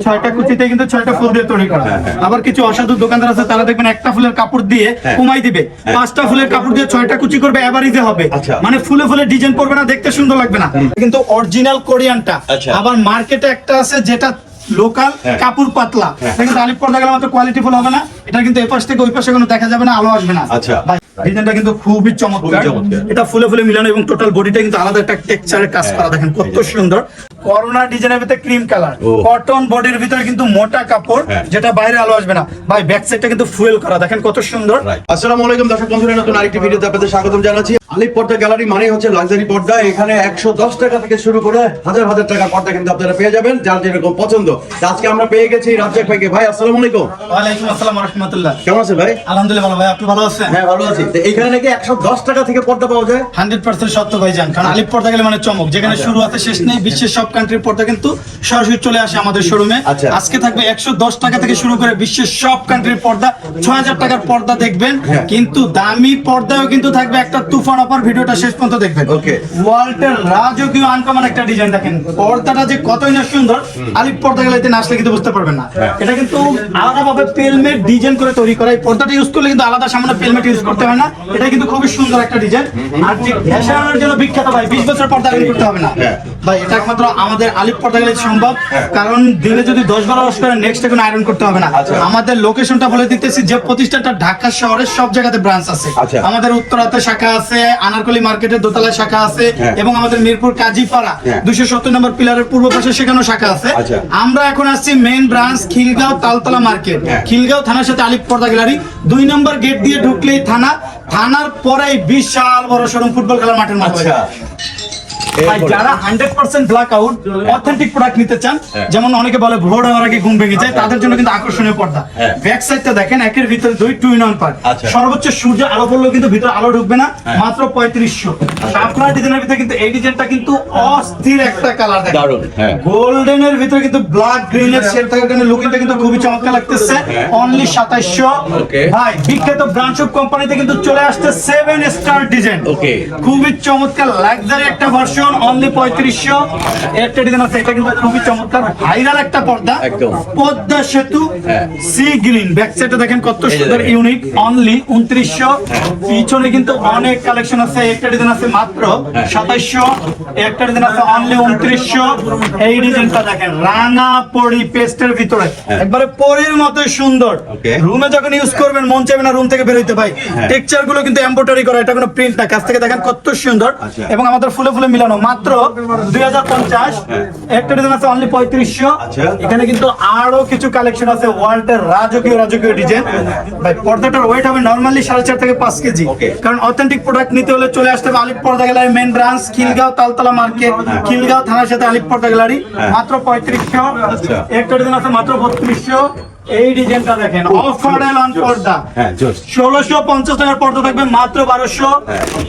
ছয়টা কুচিতে কিন্তু ছয়টা ফুল দিয়ে তৈরি করা। আবার কিছু অসাধু দোকানদার আছে তারা দেখবেন একটা ফুলের কাপড় দিয়ে হ্যাঁ। কমাই দিবে। পাঁচটা ফুলের কাপড় দিয়ে ছয়টা কুচি করবে এভারেজে হবে। আচ্ছা। মানে ফুলে ফুলে ডিজাইন করবে না দেখতে সুন্দর লাগবে না। কিন্তু অরিজিনাল কোরিয়ানটা আচ্ছা। আবার মার্কেটে একটা আছে যেটা লোকাল হ্যাঁ। কাপড় পাতলা। হ্যাঁ। কিন্তু আলিপ পর্দা গেলে মাত্র কোয়ালিটি ফুল হবে না। এটা কিন্তু এই পাশ থেকে ওই পাশে কোনো দেখা যাবে না আলো আসবে না। আচ্ছা। ডিজাইনটা কিন্তু খুবই চমৎকার। এটা ফুলে ফুলে মিলানো এবং টোটাল বডিটা কিন্তু আলাদা একটা টেক্সচারের কাজ করা। দেখেন কত সুন্দর। করোনা ডিজাইনের ভিতরে ক্রিম কালার কটন বডির ভিতরে কিন্তু মোটা কাপড় হ্যাঁ। যেটা বাইরে আলো আসবে না। ভাই ব্যাক সাইডটা কিন্তু ফুয়েল করা। দেখেন কত সুন্দর. আসসালামু আলাইকুম দর্শক বন্ধুরা নতুন আরেকটি ভিডিওতে আপনাদের স্বাগতম জানাচ্ছি। আলিপ পর্দা গ্যালারি মানে হচ্ছে লাক্সারি পর্দা। এখানে একশো দশ টাকা থেকে শুরু করে হাজার হাজার টাকা পর্দা কিন্তু আপনারা পেয়ে যাবেন যার যেরকম পছন্দ। আজকে আমরা পেয়ে গেছি রাজ্জাক ভাইকে। ভাই আসসালামু আলাইকুম। ওয়ালাইকুম আসসালাম রাহমাতুল্লাহ। কেমন আছেন ভাই? আলহামদুলিল্লাহ ভালো। ভাই আপনি ভালো আছেন? হ্যাঁ ভালো আছি। এখানে নাকি একশো দশ টাকা থেকে পর্দা পাওয়া যায়? হান্ড্রেড পার্সেন্ট সত্য ভাই যান কারণ আলিপ পর্দা গেলে মানে চমক। যেখানে আচ্ছা। শুরু আছে শেষ নেই বিশ্বের সব কান্ট্রির পর্দা কিন্তু সরাসরি চলে আসে আমাদের শোরুমে আচ্ছা। আজকে থাকবে একশো দশ টাকা থেকে শুরু করে বিশ্বের সব কান্ট্রির পর্দা। ছয় হাজার টাকার পর্দা দেখবেন। হ্যাঁ। কিন্তু দামি পর্দাও কিন্তু থাকবে একটা তুফান অফার ভিডিওটা শেষ পর্যন্ত দেখবেন। ওকে ওয়ালটার রাজকীয় আনকমন একটা ডিজাইন দেখেন। পর্দাটা যে কতই না সুন্দর আলিপ পর্দা গেলে না আসলে কিন্তু বুঝতে পারবেন না। হ্যাঁ। এটা কিন্তু আলাদা ভাবে পেলমেট ডিজাইন করে তৈরি করা। এই পর্দাটা ইউজ করলে কিন্তু আলাদা সামনে পেলমেট ইউজ করতে হয় না। এটা কিন্তু খুবই সুন্দর একটা ডিজাইন আর যে ফ্যাশনের জন্য বিখ্যাত ভাই 20 বছর পর্দা করতে হবে না। হ্যাঁ। ভাই এটা একমাত্র আমাদের আলিপ পর্দা গেলে সম্ভব কারণ দিনে যদি 10 12 ওয়াশ করে নেক্সট কোনো আয়রন করতে হবে না আচ্ছা। আমাদের লোকেশনটা বলে দিতেছি যে প্রতিষ্ঠানটা ঢাকা শহরের সব জায়গাতে ব্রাঞ্চ আছে আচ্ছা। আমাদের উত্তরাতে শাখা আছে আনারকলি মার্কেটের শাখা আছে হ্যাঁ। এবং আমাদের মিরপুর কাজীপাড়া হ্যাঁ। দুশো সত্তর নম্বর পিলারের পূর্ব পাশে সেখানেও শাখা আছে আচ্ছা। আমরা এখন আসছি main branch Khilgaon Taltala market হ্যাঁ। খিলগাঁও থানার সাথে আলিপ পর্দা গ্যালারি দুই নম্বর গেট দিয়ে ঢুকলেই থানা থানার পরেই বিশাল বড় শোরুম ফুটবল খেলার মাঠের মাঠ ভাই, যারা hundred percent blackout authentic product নিতে চান হ্যাঁ। যেমন অনেকে বলে ভোর হওয়ার আগে ঘুম ভেঙে যায় তাদের জন্য কিন্তু আকর্ষণীয় পর্দা। ব্যাক সাইডটা দেখেন একের ভিতরে দুই টু ইন পার্ট আচ্ছা। সর্বোচ্চ সূর্য আলো পড়লেও কিন্তু ভিতরে আলো ঢুকবে না হ্যাঁ। মাত্র পঁয়ত্রিশশো। আপনার ডিজাইনের ভিতরে কিন্তু এই ডিজাইনটা কিন্তু অস্থির একটা কালার দেখেন। দারুণ, হ্যাঁ। গোল্ডেনের ভিতরে কিন্তু ব্ল্যাক গ্রিন এর শেড থাকার কারণে লুকিংটা কিন্তু খুবই চমৎকার লাগতেছে। অনলি সাতাইশশো। ভাই বিখ্যাত ব্রাঞ্চ অফ কোম্পানিতে কিন্তু চলে আসছে সেভেন স্টার ডিজাইন খুবই চমৎকার লাক্সারি একটা ভার্সন অনলি পঁয়ত্রিশশো। একটা ডিজাইন আছে এটা কিন্তু খুবই চমৎকার। ভাইরাল একটা পর্দা। পদ্মা সেতু হ্যাঁ। সি গ্রিন ব্যাক সাইডে দেখেন কত সুন্দর ইউনিক অনলি উনত্রিশশো। পিছনে কিন্তু অনেক কালেকশন আছে একটা ডিজাইন আছে মাত্র হ্যাঁ। সাতাইশশো। একটা ডিজাইন আছে অনলি উনত্রিশশো। এই ডিজাইনটা দেখেন রাঙা পরি পেস্টের ভিতরে। হ্যাঁ। একবারে পরির মতো সুন্দর। রুমে যখন ইউজ করবেন মন চাইবে না রুম থেকে বেরোইতে ভাই। হ্যাঁ। টেক্সচারগুলো কিন্তু এমব্রয়ডারি করা এটা কোনো প্রিন্ট না। কাছ থেকে দেখেন কত সুন্দর। আচ্ছা। এবং আমাদের ফুলে ফুলে মিলানো মাত্র দুই হাজার পঞ্চাশ। একটা ডিজাইন আছে অনলি পঁয়ত্রিশশো। আচ্ছা। এখানে কিন্তু আরও কিছু কালেকশন আছে ওয়ার্ল্ডের রাজকীয় রাজকীয় ডিজাইন ভাই পর্দাটার ওয়েট হবে নর্মালি সাড়ে চার থেকে পাঁচ কেজি। কারণ অথেন্টিক প্রোডাক্ট নিতে হলে চলে আসতে হবে Alif Porda gallery main branch Khilgaon Taltala market Khilgaon থানার সাথে আলিপ পর্দা গ্যালারি মাত্র পঁয়ত্রিশশো। আচ্ছা। একটা ডিজাইন আছে মাত্র বত্রিশশো। এই ডিজাইনটা দেখেন অফার অন পর্দা। হ্যাঁ ষোলোশো পঞ্চাশ টাকার পর্দা থাকবে মাত্র বারোশো।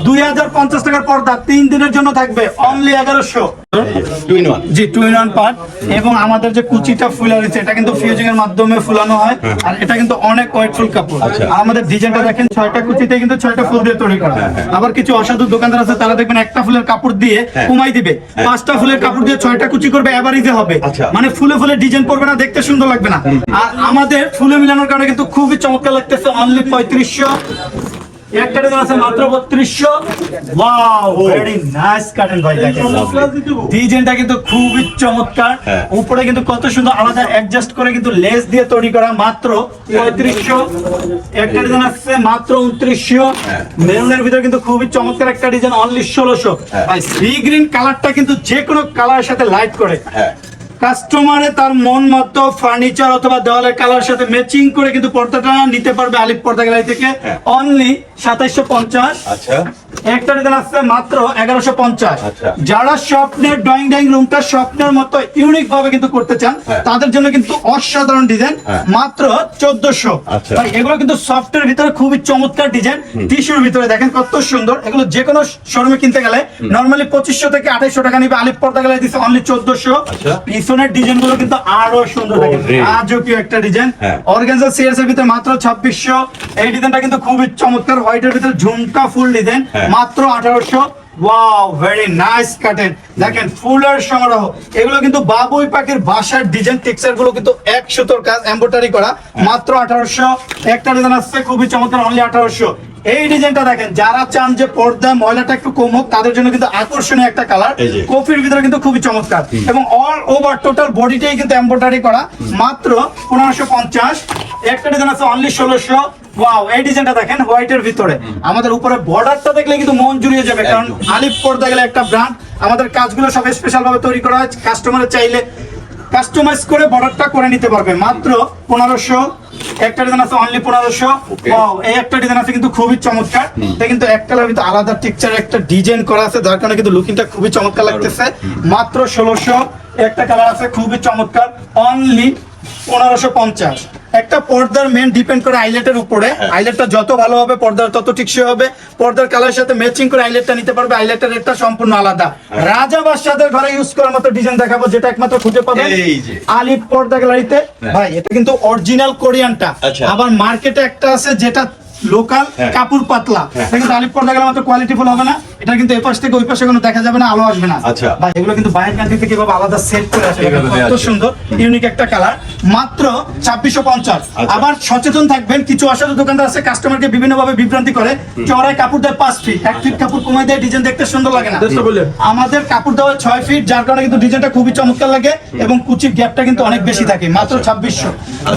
দুই হাজার পঞ্চাশ টাকার পর্দা তিন দিনের জন্য থাকবে অনলি এগারোশো। জি টু ইন ওয়ান পার্ট এবং আমাদের যে কুচিটা ফুলা রয়েছে এটা কিন্তু ফিউজিং এর মাধ্যমে ফুলানো হয়। আর এটা কিন্তু অনেক ওয়েটফুল কাপড়। আচ্ছা। আর আমাদের ডিজাইনটা দেখেন ছয়টা কুচিতে কিন্তু ছয়টা ফুল দিয়ে তৈরি করা। আবার কিছু অসাধু দোকানদার আছে তারা দেখবেন একটা ফুলের কাপড় দিয়ে হ্যাঁ। কমাই দিবে। পাঁচটা ফুলের কাপড় দিয়ে ছয়টা কুচি করবে এভারেজে হবে। আচ্ছা। মানে ফুলে ফুলে ডিজাইন পড়বে না দেখতে সুন্দর লাগবে না। আর আমাদের ফুলে মিলানোর কারণে কিন্তু খুবই চমৎকার লাগতেছে অনলি পঁয়ত্রিশশো। একটা ডিজাইন আছে মাত্র বত্রিশশো। ওয়াও ভেরি নাইস কাটেন ভাই দেখেন। ডিজাইনটা কিন্তু খুবই চমৎকার। হ্যাঁ। উপরে কিন্তু কত সুন্দর আলাদা অ্যাডজাস্ট করে কিন্তু লেস দিয়ে তৈরি করা মাত্র পঁয়ত্রিশশো। একটা ডিজাইন আছে মাত্র উনত্রিশশো। হ্যাঁ। মেরুনের ভিতরে কিন্তু খুবই চমৎকার একটা ডিজাইন অনলি ষোলোশো। হ্যাঁ। সি গ্রিন কালারটা কিন্তু যে কোনো কালারের সাথে লাইট করে। হ্যাঁ। কাস্টমারে তার মন মতো ফার্নিচার অথবা দেওয়ালের কালার সাথে ম্যাচিং করে কিন্তু পর্দাটা নিতে পারবে আলিপ পর্দা গ্যালারি থেকে হ্যাঁ। অনলি সাতাইশো পঞ্চাশ আচ্ছা একটা ডিজাইন আসছে মাত্র এগারোশো পঞ্চাশ আচ্ছা। যারা স্বপ্নের ড্রয়িং ডাইং রুমটা স্বপ্নের মতো ইউনিক ভাবে কিন্তু করতে চান হ্যাঁ। তাদের জন্য কিন্তু অসাধারণ ডিজাইন হ্যাঁ। মাত্র চোদ্দশো আচ্ছা। এগুলো কিন্তু সফটের ভিতরে খুবই চমৎকার ডিজাইন টিস্যুর ভিতরে দেখেন কত সুন্দর এগুলো যে কোনো শোরুমে কিনতে গেলে নর্মালি পঁচিশশো থেকে আঠাইশো টাকা নিবে আলিপ পর্দা গেলে দিচ্ছে অনলি চোদ্দশো আচ্ছা। পিছনের ডিজাইনগুলো কিন্তু আরও সুন্দর দেখেন রে। একটা ডিজাইন। অর্গানজা সিরিয়াস এর ভিতরে মাত্র ছাব্বিশশো এই ডিজাইনটা কিন্তু খুবই চমৎকার হোয়াইটের ভিতরে ঝুমকা ফুল ডিজাইন। মাত্র আঠারোশো। ওয়াও ভেরি নাইস কাটেন দেখেন ফুলের সমারোহ এগুলো কিন্তু বাবুই পাখির বাসার ডিজাইন টেক্সচারগুলো কিন্তু এক সুতোর কাজ এমব্রয়ডারি করা। মাত্র আঠারোশো। একটা ডিজাইন আসছে খুবই চমৎকার অনলি আঠারোশো। এই ডিজাইনটা দেখেন যারা চান যে পর্দা ময়লাটা একটু কম হোক তাদের জন্য কিন্তু আকর্ষণীয় একটা কালার কফির ভিতরে কিন্তু খুবই চমৎকার। এবং অল ওভার টোটাল বডিটাই কিন্তু এমব্রয়ডারি করা। মাত্র পনেরোশো পঞ্চাশ। একটা ডিজাইন আছে অনলি ষোলোশো। ওয়াও এই ডিজাইনটা দেখেন হোয়াইটের ভিতরে। আমাদের উপরে বর্ডারটা দেখলে কিন্তু মন জুড়িয়ে যাবে কারণ আলিফ পর্দা গেলে একটা ব্র্যান্ড আমাদের কাজগুলো সব স্পেশাল ভাবে তৈরি করা হয় কাস্টমার চাইলে কাস্টমাইজ করে বর্ডারটা করে নিতে পারবে। মাত্র পনেরোশো একটা ডিজাইন আছে অনলি পনেরোশো। এই একটা ডিজাইন আছে কিন্তু খুবই চমৎকার। এটা কিন্তু এক কালার কিন্তু আলাদা টেক্সচার একটা ডিজাইন করা আছে যার কারণে কিন্তু লুকিংটা খুবই চমৎকার লাগতেছে। মাত্র ষোলোশো একটা কালার আছে খুবই চমৎকার। অনলি পনেরোশো পঞ্চাশ। একটা পর্দার মেন ডিপেন্ড করে আইলেটের উপরে। আইলেটটা যত ভালো হবে পর্দার তত টিকসই হবে। পর্দার কালারের সাথে ম্যাচিং করে আইলেটটা নিতে পারবে আইলেটের রেটটা সম্পূর্ণ আলাদা। রাজা বাদশাদের ঘরে ইউজ করার মতো ডিজাইন দেখাবো যেটা একমাত্র খুঁজে পাবে এই যে। আলিফ পর্দা গ্যালারিতে ভাই এটা কিন্তু অরিজিনাল কোরিয়ানটা আচ্ছা। আবার মার্কেটে একটা আছে যেটা লোকাল হ্যাঁ। কাপড় পাতলা। কিন্তু আলিফ পর্দা গেলে কোয়ালিটি ফুল হবে না। এটা কিন্তু এপাশ থেকে ওই পাশে কোনো দেখা যাবে না আলো আসবে না। আচ্ছা। ভাই এগুলো কিন্তু বাইরের কান্ট্রি থেকে এভাবে আলাদা সেট করে আসে কত সুন্দর ইউনিক একটা কালার মাত্র ছাব্বিশশো পঞ্চাশ। আচ্ছা। আবার সচেতন থাকবেন কিছু অসাধু দোকানদার আছে কাস্টমারকে বিভিন্ন ভাবে বিভ্রান্তি করে। চড়াই কাপড় দেয় পাঁচ ফিট এক ফিট কাপড় কমাই দেয় ডিজাইন দেখতে সুন্দর লাগে না। আমাদের কাপড় দেওয়া ছয় ফিট যার কারণে কিন্তু ডিজাইনটা খুবই চমৎকার লাগে এবং কুচির গ্যাপটা কিন্তু অনেক বেশি থাকে। মাত্র ছাব্বিশশো।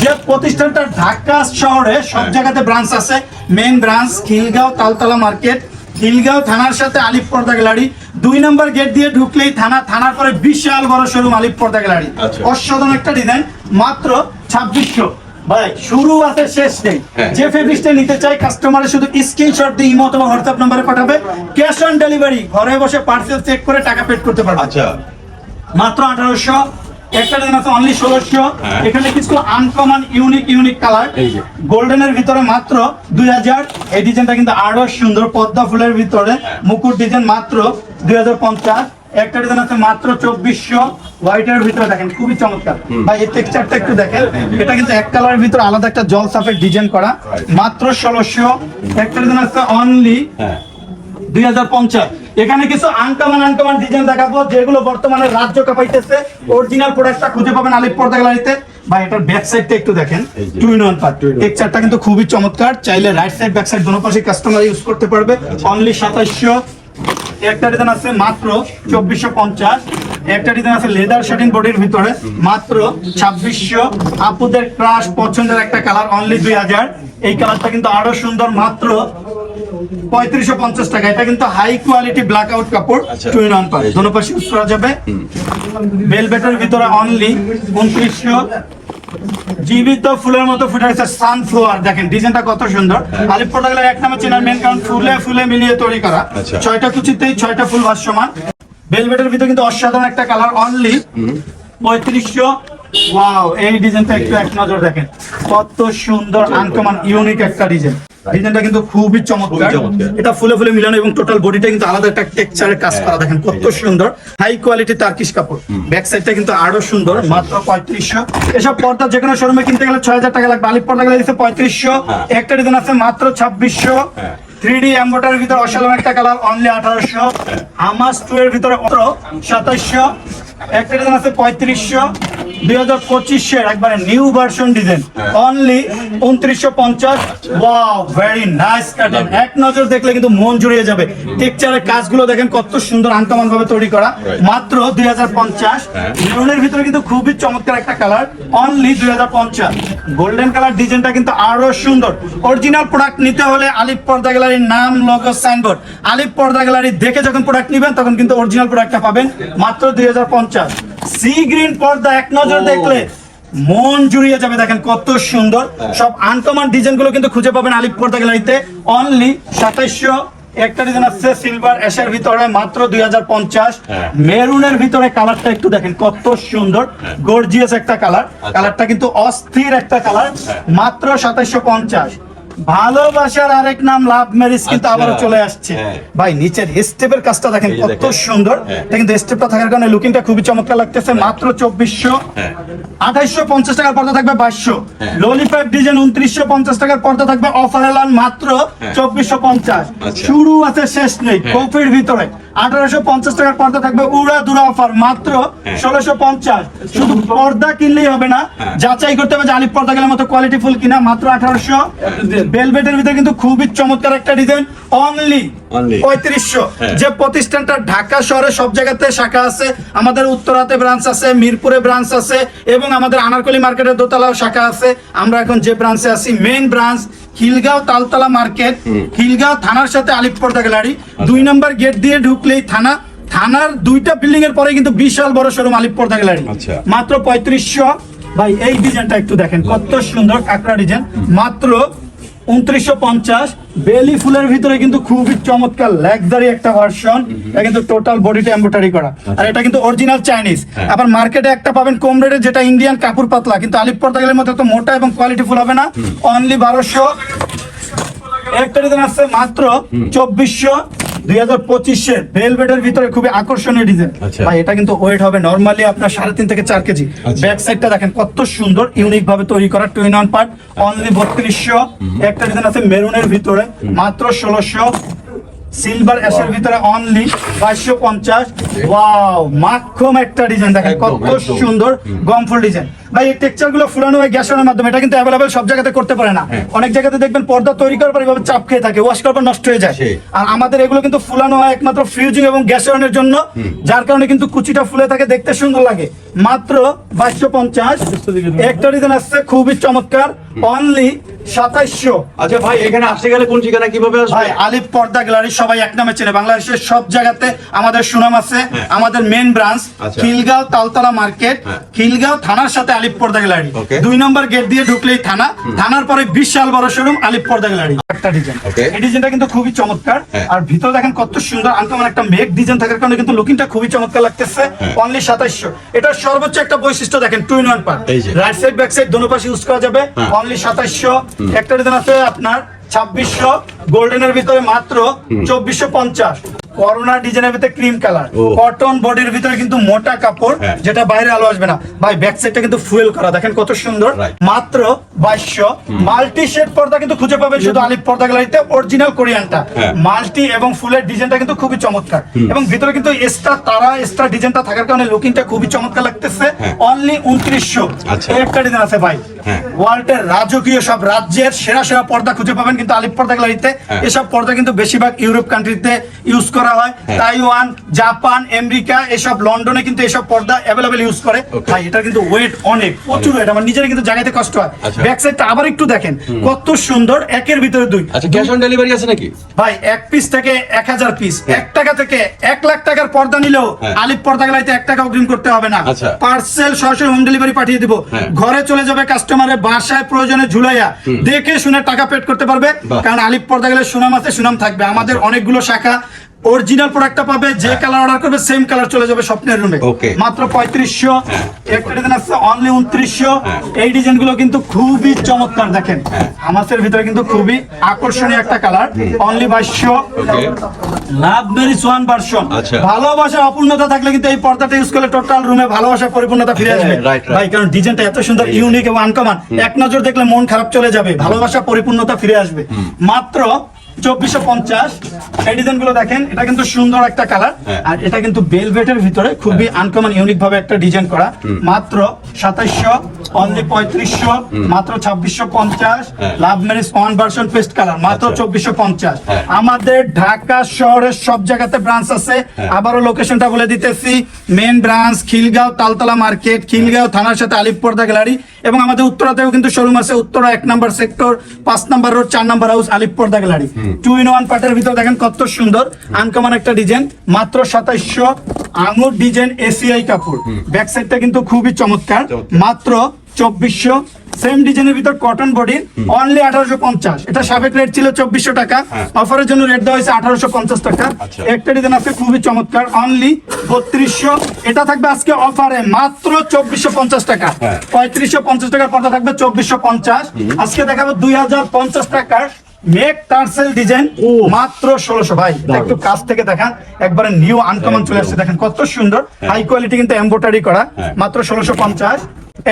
যে প্রতিষ্ঠানটা ঢাকা শহরে সব জায়গাতে ব্রাঞ্চ আছে main branch Khilgaon Taltala market. Khilgaon থানার সাথে আলিফ পর্দা গ্যালারি। দুই নম্বর গেট দিয়ে ঢুকলেই থানা থানার পরে বিশাল বড় শোরুম আলিফ পর্দা গ্যালারি। আচ্ছা। অসাধারণ একটা ডিজাইন মাত্র ছাব্বিশশো। ভাই শুরু আছে শেষ নেই। হ্যাঁ। যে ফেব্রিক্সটা নিতে চাই কাস্টমারের শুধু স্ক্রিনশট দিয়ে ইমো অথবা হোয়াটসঅ্যাপ নম্বরে পাঠাবে। ক্যাশ অন ডেলিভারি ঘরে বসে পার্সেল চেক করে টাকা পেড করতে পারবে। আচ্ছা। মাত্র আঠারোশো। একটা ডিজাইন আছে অনলি ষোলোশো হ্যাঁ। এখানে কিছু আনকমন ইউনিক ইউনিক কালার গোল্ডেনের ভিতরে মাত্র দুই হাজার। এই ডিজাইনটা কিন্তু আরও সুন্দর পদ্মা ফুলের ভিতরে। হ্যাঁ। মুকুট ডিজাইন মাত্র দুই হাজার পঞ্চাশ। একটা ডিজাইন আছে মাত্র চব্বিশশো হোয়াইটের ভিতরে দেখেন খুবই চমৎকার। ভাই এই টেক্সচারটা একটু দেখেন। এটা কিন্তু এক কালারের ভিতরে আলাদা একটা জল সাপের ডিজাইন করা মাত্র ষোলোশো একটা ডিজাইন আছে অনলি হ্যাঁ। দুই হাজার পঞ্চাশ। এখানে কিছু আনকমন আনকমন ডিজাইন দেখাবো যেগুলো বর্তমানে রাজ্য কাপাইতেছে। অরিজিনাল প্রোডাক্টটা খুঁজে পাবেন আলিপ পর্দা গ্যালারিতে বা এটার ব্যাক সাইডটা একটু দেখেন। এই যে। টু ইন ওয়ান পার্ট টেক্সচারটা কিন্তু খুবই চমৎকার। চাইলে রাইট সাইড ব্যাক সাইড দোনো পাশে কাস্টমার ইউজ করতে পারবে। অনলি সাতাইশশো। একটা ডিজাইন আছে মাত্র চব্বিশশো পঞ্চাশ। একটা ডিজাইন আছে লেদার শার্টিং বডির ভিতরে। মাত্র ছাব্বিশশো। আপুদের ক্রাশ পছন্দের একটা কালার অনলি দুই হাজার। এই কালারটা কিন্তু আরও সুন্দর মাত্র পঁয়ত্রিশশো পঞ্চাশ টাকা। এটা কিন্তু হাই কোয়ালিটি ব্ল্যাক আউট কাপড়। টু ইন ওয়ান পার দোনো পাশে ইউজ করা যাবে। বেলভেটের ভিতরে অনলি উনত্রিশশো। জীবিত ফুলের মতো ফুটে আছে সানফ্লাওয়ার দেখেন ডিজাইনটা কত সুন্দর। আলিপ পটাগলের এক নামে চেনার মেন কারণ ফুলে ফুলে মিলিয়ে তৈরি করা। আচ্ছা। ছয়টা কুচিতেই ছয়টা ফুল ভাসমান বেলভেটের ভিতরে কিন্তু অসাধারণ একটা কালার অনলি পঁয়ত্রিশশো। ওয়াও এই ডিজাইনটা একটু এক নজর দেখেন। কত সুন্দর আনকমান ইউনিক একটা ডিজাইন ডিজাইনটা কিন্তু খুবই চমৎকার। এটা ফুলে ফুলে মিলানো এবং টোটাল বডিটা কিন্তু আলাদা একটা টেক্সচারের কাজ করা। দেখেন কত সুন্দর। হাই কোয়ালিটি তার্কিশ কাপড়। ব্যাক সাইডটা কিন্তু আরও সুন্দর মাত্র পঁয়ত্রিশশো। এসব পর্দা যে কোনো শোরুমে কিনতে গেলে ছয় হাজার টাকা লাগবে। আলিপ পর্দা গেলে দিচ্ছে পঁয়ত্রিশশো। হ্যাঁ। একটা ডিজাইন আছে মাত্র ছাব্বিশশো। হ্যাঁ। থ্রি ডি এম্বোটার ভিতরে অসাধারণ একটা কালার অনলি আঠারোশো। আমার টু এর ভিতরে সাতাইশশো একটা ডিজাইন আছে পঁয়ত্রিশশো দুই হাজার পঁচিশের একবারে নিউ ভার্সন ডিজাইন অনলি উনত্রিশশো পঞ্চাশ। ওয়াও ভেরি নাইস এক নজর দেখলে কিন্তু মন জুড়িয়ে যাবে। টেক্সচারের কাজগুলো দেখেন কত সুন্দর আনকমন ভাবে তৈরি করা। মাত্র দুই হাজার পঞ্চাশ। মেরুনের ভিতরে কিন্তু খুবই চমৎকার একটা কালার অনলি দুই হাজার পঞ্চাশ। গোল্ডেন কালার ডিজাইনটা কিন্তু আরও সুন্দর। অরিজিনাল প্রোডাক্ট নিতে হলে আলিপ পর্দা গ্যালারির নাম লোগো সাইনবোর্ড আলিপ পর্দা গ্যালারি দেখে যখন প্রোডাক্ট নেবেন তখন কিন্তু অরিজিনাল প্রোডাক্টটা পাবেন। মাত্র দুই হাজার পঞ্চাশ। সি গ্রিন পর্দা এক নজর দেখলে মন জুড়িয়ে যাবে দেখেন কত সুন্দর। সব আনকমন ডিজাইনগুলো কিন্তু খুঁজে পাবেন আলিপ পর্দা গ্যালারিতে অনলি সাতাইশশো একটা ডিজাইন আসছে সিলভার অ্যাশের ভিতরে মাত্র দুই হাজার পঞ্চাশ। হ্যাঁ। মেরুনের ভিতরে কালারটা একটু দেখেন কত সুন্দর। গর্জিয়াস একটা কালার কালারটা কিন্তু অস্থির একটা কালার মাত্র সাতাইশশো পঞ্চাশ। ভালোবাসার আরেক নাম লাভ ম্যারেজ কিন্তু আচ্ছা। আবারও চলে আসছে হ্যাঁ। ভাই নিচের স্টেপের কাজটা দেখেন কত সুন্দর হ্যাঁ। এটা কিন্তু স্টেপটা থাকার কারণে লুকিংটা খুবই চমৎকার লাগতেছে মাত্র চব্বিশশো হ্যাঁ। আঠাইশশো পঞ্চাশ টাকার পর্দা থাকবে বাইশশো হ্যাঁ। ললিপপ ডিজাইন উনত্রিশশো পঞ্চাশ টাকার পর্দা থাকবে অফার এলান মাত্র হ্যাঁ। চব্বিশশো পঞ্চাশ আচ্ছা। শুরু আছে শেষ নেই হ্যাঁ। কফির ভিতরে আঠারোশো পঞ্চাশ টাকার পর্দা থাকবে উড়া দুরা অফার মাত্র হ্যাঁ। ষোলোশো পঞ্চাশ শুধু পর্দা কিনলেই হবে না হ্যাঁ। যাচাই করতে হবে যে আলিপ পর্দা গেলে মতো কোয়ালিটি ফুল কিনা মাত্র আঠারোশো বেলভেটের ভিতরে কিন্তু খুবই চমৎকার একটা ডিজাইন অনলি। পঁয়ত্রিশশো। হ্যাঁ। যে প্রতিষ্ঠানটা ঢাকা শহরে সব জায়গাতে শাখা আছে আমাদের উত্তরাতে ব্রাঞ্চ আছে মিরপুরে ব্রাঞ্চ আছে এবং আমাদের আনারকলি মার্কেটের দোতলাও শাখা আছে। আমরা এখন যে ব্রাঞ্চে আছি main branch Khilgaon Taltala market Khilgaon থানার সাথে গ্যালারি। দুই নম্বর গেট দিয়ে ঢুকলেই থানা। থানার দুইটা বিল্ডিং এর পরে কিন্তু বিশাল বড় শোরুম আলিপপর্দা গ্যালারি। আচ্ছা। মাত্র পঁয়ত্রিশশো। ভাই এই ডিজাইনটা একটু দেখেন কত সুন্দর কাঁকড়া ডিজাইন মাত্র উনত্রিশশো পঞ্চাশ বেলি ফুলের ভিতরে কিন্তু খুবই চমৎকার লাক্সারি একটা ভার্সন এটা কিন্তু টোটাল বডিটা এমব্রয়ডারি করা। আর এটা কিন্তু অরিজিনাল চাইনিজ আবার মার্কেটে একটা পাবেন কম রেটে যেটা ইন্ডিয়ান কাপড় পাতলা। কিন্তু আলিপ পর্দা মতো তো মোটা এবং কোয়ালিটি ফুল হবে না। অনলি বারোশো। একটা ডিজাইন আসছে মাত্র চব্বিশশো। দুই হাজার পঁচিশের ভেলভেটের ভিতরে খুবই আকর্ষণীয় ডিজাইন আচ্ছা। ভাই এটা কিন্তু ওয়েট হবে নর্মালি আপনার সাড়ে তিন থেকে চার কেজি। আচ্ছা। ব্যাক সাইডটা দেখেন কত সুন্দর ইউনিক ভাবে তৈরি করা টুইন অন পার্ট অনলি বত্রিশশো একটা ডিজাইন আছে মেরুনের ভিতরে মাত্র ষোলোশো। সিলভার অ্যাশের ভিতরে অনলি বাইশশো পঞ্চাশ। ওয়াও মাখম একটা ডিজাইন দেখেন কত সুন্দর গমফুল ডিজাইন ভাই এই টেক্সচারগুলো ফুলানো হয় গ্যাসের মাধ্যমে এটা কিন্তু অ্যাভেলেবেল সব জায়গাতে করতে পারে না। হ্যাঁ। অনেক জায়গাতে দেখবেন পর্দা তৈরি করার পর এভাবে চাপ খেয়ে থাকে ওয়াশ করার পর নষ্ট হয়ে যায়। আর আমাদের এগুলো কিন্তু ফুলানো হয় একমাত্র ফ্রিজিং এবং গ্যাসের জন্য যার কারণে কিন্তু কুচিটা ফুলে থাকে দেখতে সুন্দর লাগে। মাত্র বাইশশো পঞ্চাশ একটা ডিজাইন আসছে খুবই চমৎকার। অনলি সাতাইশশো। আচ্ছা ভাই এখানে আসতে গেলে কোন ঠিকানা কীভাবে আসবে? ভাই আলিফ পর্দা গ্যালারি সবাই এক নামে চেনে। বাংলাদেশের সব জায়গাতে আমাদের সুনাম আছে আমাদের মেন ব্রাঞ্চ আচ্ছা। খিলগাঁও তালতলা মার্কেট হ্যাঁ। খিলগাঁও থানার সাথে আলিফ পর্দা গ্যালারি দুই নম্বর গেট দিয়ে ঢুকলেই থানা। থানার পরে বিশাল বড় শোরুম আলিপ পর্দা গ্যালারি একটা ডিজাইন এই ডিজাইনটা কিন্তু খুবই চমৎকার। হ্যাঁ। আর ভিতরে দেখেন কত সুন্দর আনকমন একটা মেঘ ডিজাইন থাকার কারণে কিন্তু লুকিংটা খুবই চমৎকার লাগতেছে। হ্যাঁ। অনলি সাতাইশশো। এটা সর্বোচ্চ একটা বৈশিষ্ট্য দেখেন two in one part right side back side দোনো পাশে ইউজ করা যাবে। হ্যাঁ। অনলি সাতাইশশো। একটা ডিজাইন আছে আপনার ছাব্বিশশো গোল্ডেনের ভিতরে মাত্র চব্বিশশো পঞ্চাশ। করোনা ডিজাইনের ভিতরে ক্রিম কালার। কটন বডির ভিতরে কিন্তু মোটা কাপড় হ্যাঁ। যেটা বাইরে আলো আসবে না। ভাই ব্যাক সাইডটা কিন্তু ফুয়েল করা। দেখেন কত সুন্দর। মাত্র বাইশশো। মাল্টি শেড পর্দা কিন্তু খুঁজে পাবেন শুধু আলিপ পর্দা গ্যালারিতে অরিজিনাল কোরিয়ানটা। হ্যাঁ। মাল্টি এবং ফুলের ডিজাইনটা কিন্তু খুবই চমৎকার। এবং ভিতরে কিন্তু এক্সট্রা তারা এক্সট্রা ডিজাইনটা থাকার কারণে লুকিংটা খুবই চমৎকার লাগতেছে। হ্যাঁ। অনলি উনত্রিশশো। আচ্ছা। একটা ডিজাইন আছে ভাই। হ্যাঁ। ওয়ার্ল্ডের রাজকীয় সব রাজ্যের সেরা সেরা পর্দা খুঁজে পাবেন কিন্তু আলিপ পর্দা গ্যালারিতে হ্যাঁ। এসব পর্দা কিন্তু বেশিরভাগ ইউরোপ কান্ট্রিতে ইউজ করা হয় হ্যাঁ। তাইওয়ান জাপান আমেরিকা এসব লন্ডনে কিন্তু এসব পর্দা অ্যাভেলেবেল ইউজ করে. ভাই এটা কিন্তু ওয়েট অনেক প্রচুর ওয়েট আমার নিজের কিন্তু জায়গাতে কষ্ট হয় আচ্ছা। ব্যাক সাইডটা আবার একটু দেখেন কত সুন্দর একের ভিতরে দুই আচ্ছা ক্যাশ অন ডেলিভারি আছে নাকি ভাই এক পিস থেকে এক হাজার পিস এক টাকা থেকে এক লাখ টাকার পর্দা নিলেও হ্যাঁ। আলিপ পর্দা গেলাইতে এক টাকা অগ্রিম করতে হবে না আচ্ছা। পার্সেল সরাসরি হোম ডেলিভারি পাঠিয়ে দিব হ্যাঁ। ঘরে চলে যাবে কাস্টমারের বাসায় প্রয়োজনে ঝুলাইয়া দেখে শুনে টাকা পেড করতে পারবে। কারণ আলিপ পর্দা গেলে সুনাম আছে সুনাম থাকবে। আমাদের অনেকগুলো শাখা অরিজিনাল প্রোডাক্টটা পাবে যে কালার অর্ডার করবে সেম কালার চলে যাবে স্বপ্নের রুমে হ্যাঁ। মাত্র পঁয়ত্রিশশো। একটা ডিজাইন আছে অনলি উনত্রিশশো। হ্যাঁ। এই ডিজাইনগুলো কিন্তু খুবই চমৎকার দেখেন। হামাসের ভিতরে কিন্তু খুবই আকর্ষণীয় একটা কালার অনলি বাইশশো। লাভ সোয়ান ভার্সন আচ্ছা। ভালোবাসা অপূর্ণতা থাকলে কিন্তু এই পর্দাটা ইউজ করলে টোটাল রুমে ভালোবাসা পরিপূর্ণতা ফিরে আসবে। হ্যাঁ. ভাই কারণ ডিজাইনটা এত সুন্দর ইউনিক এবং আনকমন এক নজর দেখলে মন খারাপ চলে যাবে। ভালোবাসা পরিপূর্ণতা ফিরে আসবে। মাত্র চব্বিশশো পঞ্চাশ এই ডিজাইনগুলো দেখেন এটা কিন্তু সুন্দর একটা কালার। হ্যাঁ। আর এটা কিন্তু বেলভেটের ভিতরে খুবই আনকমন ইউনিক ভাবে একটা ডিজাইন করা। মাত্র সাতাইশশো অনলি পঁয়ত্রিশশো মাত্র ছাব্বিশশো পঞ্চাশ। হ্যাঁ। Love marriage one version paste colour মাত্র আচ্ছা। চব্বিশশো পঞ্চাশ। হ্যাঁ। আমাদের ঢাকা শহরের সব জায়গাতে ব্রাঞ্চ আছে। হ্যাঁ। আবারও লোকেশনটা বলে দিতেছি। Main branch Khilgaon Taltala market Khilgaon থানার সাথে আলিপপর্দা গ্যালারি এবং আমাদের উত্তরাতেও কিন্তু শোরুম আছে। উত্তরা এক নম্বর সেক্টর পাঁচ নম্বর রোড চার number house Alifporda gallery two in one পার্টের ভিতর দেখেন কত সুন্দর আনকমন একটা ডিজাইন মাত্র সাতাইশশো আঙুর ডিজাইন এসিআই কাপড়। ব্যাক সাইডটা কিন্তু খুবই চমৎকার। মাত্র চব্বিশশো। সেম ডিজাইনের ভিতর কটন বডি অনলি আঠারোশো পঞ্চাশ। এটা সাবেক রেট ছিল চব্বিশশো টাকা। হ্যাঁ। অফারের জন্য রেট দেওয়া হয়েছে আঠারোশো পঞ্চাশ টাকা। আচ্ছা। একটা ডিজাইন আছে খুবই চমৎকার অনলি বত্রিশশো। এটা থাকবে আজকে অফারে মাত্র চব্বিশশো পঞ্চাশ টাকা। হ্যাঁ। পঁয়ত্রিশশো পঞ্চাশ টাকার পর্দা থাকবে চব্বিশশো পঞ্চাশ। আজকে দেখাবো দুই হাজার পঞ্চাশ টাকার মেক টার্সেল ডিজাইন মাত্র ষোলোশো। ভাই একটু কাছ থেকে দেখান একবারে নিউ আনকমন চলে আসছে দেখেন কত সুন্দর। হাই কোয়ালিটি কিন্তু এম্ব্রয়ডারি করা হ্যাঁ। মাত্র ষোলোশো পঞ্চাশ।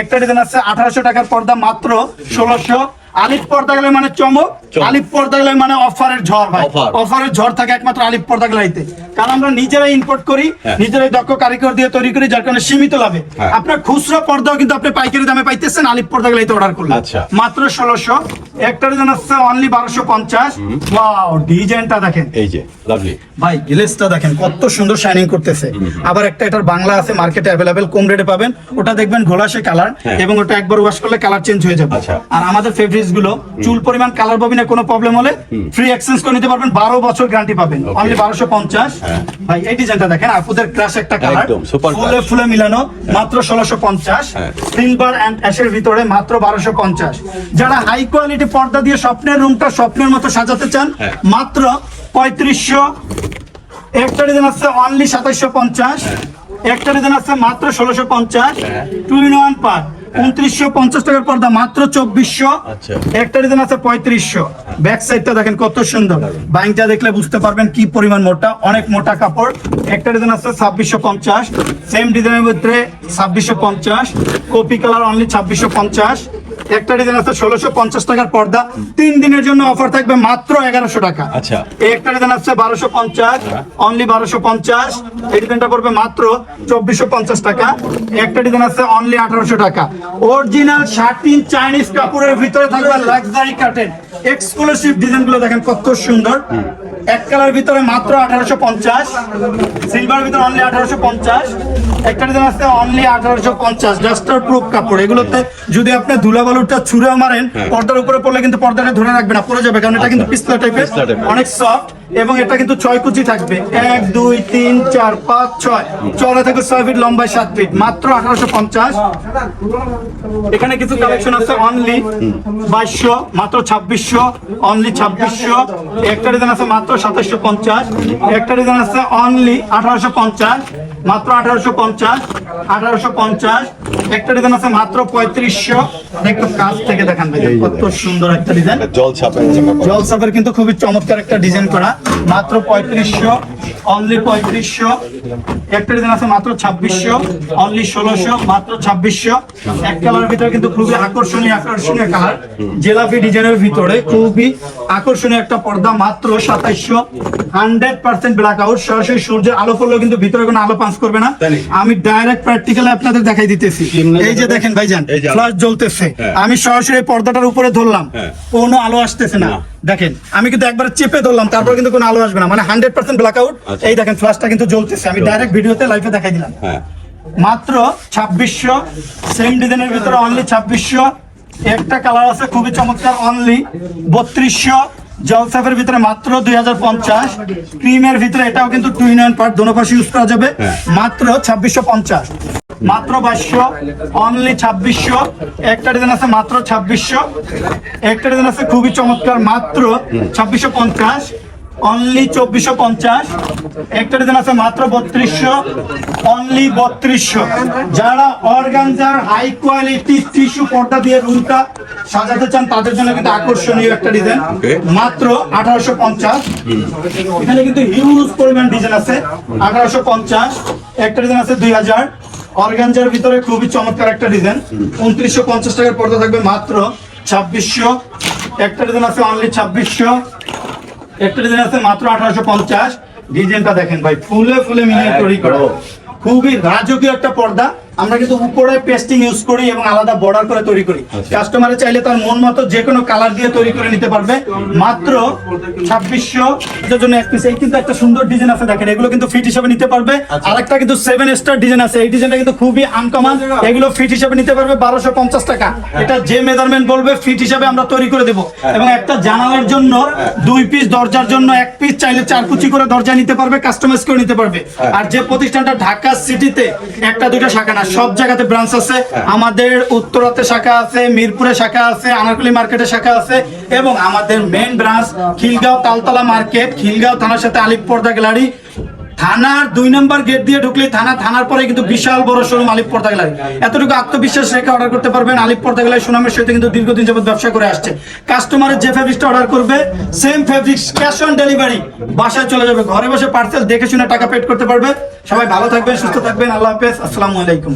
একটা ডিজাইন আছে আঠারোশো টাকার পর্দা মাত্র ষোলোশো। আলিফ পর্দা গেলে মানে চমক। আলিফ পর্দা গেলে মানে অফারের ঝড় ভাই। অফারের ঝড় থাকে একমাত্র আলিফ পর্দা গেলাইতে। কারণ আমরা নিজেরাই ইম্পোর্ট করি হ্যাঁ। নিজেরাই দক্ষ কারিগর দিয়ে তৈরি করি যার কারণে সীমিত লাভে। হ্যাঁ। আপনার খুচরো পর্দাও কিন্তু আপনি পাইকারি দামে পাইতেছেন আলিফ পর্দা গেলাইতে অর্ডার করলে। আচ্ছা। মাত্র ষোলোশো একটা ডিজাইন আসছে অনলি বারোশো পঞ্চাশ। ওয়াও ডিজাইনটা দেখেন। এই যে লাভলি ভাই গ্লেসটা দেখেন কত সুন্দর শাইনিং করতেছে। আবার একটা এটার বাংলা আছে মার্কেটে অ্যাভেলেবেল কম রেটে পাবেন। ওটা দেখবেন ঘোলাসে কালার হ্যাঁ। এবং ওটা একবার ওয়াশ করলে কালার চেঞ্জ হয়ে যাবে। আচ্ছা। আর আমাদের গুলো চুল পরিমাণ কালার ববিনে কোনো প্রবলেম হলে ফ্রি এক্সচেঞ্জ করে নিতে পারবেন বারো বছর গ্যারান্টি পাবেন। অনলি বারোশো পঞ্চাশ। হ্যাঁ। ভাই এই ডিজাইনটা দেখেন আপুদের ক্রাশ একটা কালার ফুলে ফুলে মিলানো মাত্র ষোলোশো পঞ্চাশ। হ্যাঁ। সিলভার অ্যান্ড অ্যাশের ভিতরে মাত্র বারোশো পঞ্চাশ। যারা হাই কোয়ালিটি পর্দা দিয়ে স্বপ্নের রুমটা স্বপ্নের মতো সাজাতে চান হ্যাঁ। মাত্র পঁয়ত্রিশশো। একটা ডিজাইন আছে অনলি সাতাইশশো পঞ্চাশ। একটা ডিজাইন আছে মাত্র ষোলোশো পঞ্চাশ। টু ইন ওয়ান পার উনত্রিশশো পঞ্চাশ টাকার পর্দা মাত্র চব্বিশশো। আচ্ছা। একটা ডিজাইন আছে পঁয়ত্রিশশো। ব্যাক সাইডটা দেখেন কত সুন্দর। বাইংটা দেখলে বুঝতে পারবেন কি পরিমাণ মোটা অনেক মোটা কাপড়। একটা ডিজাইন আছে ছাব্বিশশো পঞ্চাশ। সেম ডিজাইনের মধ্যে ছাব্বিশশো পঞ্চাশ। কপি কালার অনলি ছাব্বিশশো পঞ্চাশ। একটা ডিজাইন আছে ষোলোশো পঞ্চাশ টাকার পর্দা। তিন দিনের জন্য অফার থাকবে মাত্র এগারোশো টাকা। আচ্ছা। এই একটা ডিজাইন আছে বারোশো পঞ্চাশ অনলি বারোশো পঞ্চাশ। এই ডিজাইনটা পড়বে মাত্র চব্বিশশো পঞ্চাশ টাকা। একটা ডিজাইন আছে অনলি আঠারোশো টাকা। অরিজিনাল শার্টিন চাইনিজ কাপড়ের ভিতরে থাকবে লাক্সারি কাটেন এক্সক্লুসিভ ডিজাইনগুলো দেখেন কত সুন্দর। এক কালার ভিতরে মাত্র আঠারোশো পঞ্চাশ সিলভার ভিতরে অনলি আঠারোশো পঞ্চাশ একটা ডিজাইন আছে অনলি আঠারোশো পঞ্চাশ ডাস্টার প্রুফ কাপড়। এগুলোতে যদি আপনি ধুলা বালুটা ছুঁড়ে মারেন পর্দার উপরে পড়লে কিন্তু পর্দাটা ধরে রাখবে না পড়ে যাবে কারণ এটা কিন্তু পিস্তলা টাইপের অনেক সফট এবং এটা কিন্তু ছয় কুচি থাকবে। এক, দুই, তিন, চার, পাঁচ, ছয়। চড়া থাকবে ছয় ফিট লম্বায় সাত ফিট মাত্র আঠারোশো পঞ্চাশ। এখানে কিছু কালেকশন আছে অনলি বাইশশো, মাত্র ছাব্বিশশো অনলি ছাব্বিশশো। একটা ডিজাইন আছে মাত্র সাতাশশো পঞ্চাশ। একটা ডিজাইন আছে অনলি আঠারোশো পঞ্চাশ। মাত্র আঠারোশো পঞ্চাশ আঠারোশো পঞ্চাশ। একটা ডিজাইন আছে মাত্র পঁয়ত্রিশশো। একটু কাছ থেকে দেখান কত সুন্দর একটা ডিজাইন জল সাপের কিন্তু খুবই চমৎকার একটা ডিজাইন করা। মাত্র পঁয়ত্রিশশো অনলি পঁয়ত্রিশশো। একটা ডিজাইন আছে মাত্র ছাব্বিশশো অনলি ষোলোশো মাত্র ছাব্বিশশো। এক কালারের ভিতরে কিন্তু খুবই আকর্ষণীয় আকর্ষণীয় কালার জেলাপি ডিজাইনের ভিতরে খুবই আকর্ষণীয় একটা পর্দা মাত্র সাতাইশশো। হান্ড্রেড পার্সেন্ট ব্ল্যাক আউট সরাসরি সূর্যের আলো পড়লেও কিন্তু ভিতরে কোনো আলো পাস করবে না। আমি ডাইরেক্ট প্র্যাকটিক্যালি আপনাদের দেখাই দিতেছি। এই যে দেখেন ভাইজান। ফ্লাশ জ্বলতেছে। হ্যাঁ। আমি সরাসরি পর্দাটার উপরে ধরলাম। হ্যাঁ। কোনো আলো আসতেছে না। দেখেন আমি কিন্তু একবার চেপে ধরলাম তারপর কিন্তু কোনো আলো আসবে না। মানে হান্ড্রেড পার্সেন্ট ব্ল্যাক আউট। এই দেখেন ফ্লাশটা কিন্তু জ্বলতেছে। আমি ডাইরেক্ট ভিডিওতে লাইভে দেখাই দিলাম। হ্যাঁ। মাত্র ছাব্বিশশো সেম ডিজাইনের ভিতরে অনলি ছাব্বিশশো একটা কালার আছে খুবই চমৎকার অনলি বত্রিশশো জলসাফের ভিতরে মাত্র দুই হাজার পঞ্চাশ। ক্রিমের ভিতরে এটাও কিন্তু টু ইন ওয়ান পার্ট দোনো পাশে ইউজ করা যাবে। হ্যাঁ। মাত্র ছাব্বিশশো পঞ্চাশ। মাত্র বাইশশো অনলি ছাব্বিশশো। একটা ডিজাইন আছে মাত্র ছাব্বিশশো। একটা ডিজাইন আছে খুবই চমৎকার মাত্র ছাব্বিশশো পঞ্চাশ। অনলি চব্বিশশো পঞ্চাশ। একটা ডিজাইন আছে মাত্র বত্রিশশো। অনলি বত্রিশশো। যারা অর্গানজার হাই কোয়ালিটি টিস্যু পর্দা দিয়ে রুমটা সাজাতে চান তাদের জন্য কিন্তু আকর্ষণীয় একটা ডিজাইন মাত্র আঠারোশো পঞ্চাশ। এখানে কিন্তু হিউজ পরিমাণ ডিজাইন আছে। আঠারোশো পঞ্চাশ। একটা ডিজাইন আছে দুই হাজার। অর্গানজার ভিতরে খুবই চমৎকার একটা ডিজাইন উনত্রিশশো পঞ্চাশ টাকার পর্দা থাকবে মাত্র ছাব্বিশশো। একটা ডিজাইন আছে অনলি ছাব্বিশশো। একটা ডিজাইন আছে মাত্র আঠারোশো পঞ্চাশ। ডিজাইনটা দেখেন ভাই ফুলে ফুলে মিলিয়ে তৈরি করো। খুবই রাজকীয় একটা পর্দা। আমরা কিন্তু উপরে পেস্টিং ইউজ করি এবং আলাদা বর্ডার করে তৈরি করি। কাস্টমারে চাইলে তার মন মতো যে কোনো কালার দিয়ে তৈরি করে নিতে পারবে। মাত্র ছাব্বিশশো এটার জন্য এক পিস এই কিন্তু একটা সুন্দর ডিজাইন আছে দেখেন এগুলো কিন্তু ফিট হিসাবে নিতে পারবে। আর একটা কিন্তু সেভেন স্টার ডিজাইন আছে। এই ডিজাইনটা কিন্তু খুবই আনকমন এগুলো ফিট হিসাবে নিতে পারবে বারোশো পঞ্চাশ টাকা। এটা যে মেজারমেন্ট বলবে ফিট হিসাবে আমরা তৈরি করে দেবো। এবং একটা জানালার জন্য দুই পিস দরজার জন্য এক পিস চাইলে চার কুচি করে দরজা নিতে পারবে কাস্টমাইজ করে নিতে পারবে। আর যে প্রতিষ্ঠানটা ঢাকা সিটিতে একটা দুইটা শাখা না সব জায়গাতে ব্রাঞ্চ আছে। আমাদের উত্তরাতে শাখা আছে মিরপুরে শাখা আছে আনারকলি মার্কেটে শাখা আছে এবং আমাদের main branch Khilgaon Taltala market Khilgaon থানার সাথে আলিপ পর্দা গ্যালারি থানার দুই নম্বর গেট দিয়ে ঢুকলে থানা, থানার পরে কিন্তু বিশাল বড় শোরুম আলিপ পর্দা এতটুকু আত্মবিশ্বাস রেখে অর্ডার করতে পারবেন। আলিপ পর্দা গ্যালারি সুনামের সাথে কিন্তু দীর্ঘদিন যাবত ব্যবসা করে আসছে। কাস্টমারের যে ফেব্রিক্সটা অর্ডার করবে same fabrics cash on delivery বাসায় চলে যাবে, ঘরে বসে পার্সেল দেখে শুনে টাকা পেড করতে পারবে। সবাই ভালো থাকবেন, সুস্থ থাকবেন। আল্লাহ হাফেজ। আসসালামু আলাইকুম।